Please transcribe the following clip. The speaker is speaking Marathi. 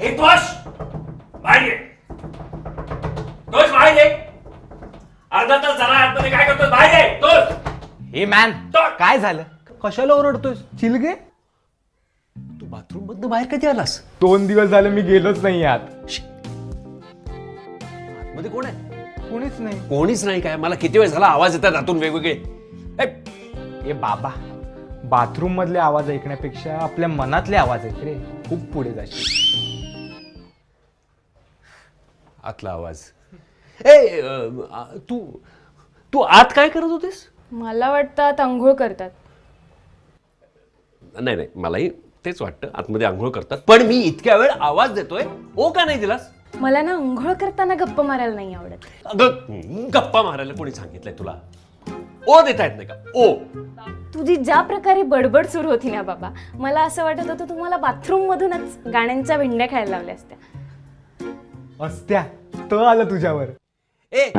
ए तोष बाहेर ये. तोष बाहेर ये. अर्धा तास झाला आतमध्ये काय करतोस बाहेर ये. तोष हे मॅन काय झालं? कशाला ओरडतोय चिलगे? तू बाथरूम मधनं बाहेर कधी आलास? दोन दिवस झाले मी गेलोच नाही आत. मध्ये कोण आहे? कोणीच नाही. कोणीच नाही काय? मला किती वेळ झाला? आवाज येतात आतून वेगवेगळे. ए, ए बाबा. बाथरूम मधले आवाज ऐकण्यापेक्षा आपल्या मनातले आवाज ऐक रे. खूप पुढे जाशील. आतला आवाज. ए अ, तू तू आत काय करत होतीस? मला वाटतं आता आंघोळ करतात. नाही नाही मलाही तेच वाटतं. आतमध्ये आंघोळ करतात. पण मी इतक्या वेळ आवाज देतोय. ओ का नाही दिलास? मला ना आंघोळ करताना गप्पा मारायला नाही आवडत. अगं गप्पा मारायला कोणी सांगितलंय तुला? ओ देता येत नाही का? ओ. तुझी ज्या प्रकारे बडबड सुरू होती ना बाबा मला असं वाटत होतं तुम्हाला बाथरूम मधूनच गाण्यांच्या भेंड्या खायला लावल्या असत्या. असत्या त आलं तुझ्यावर. ए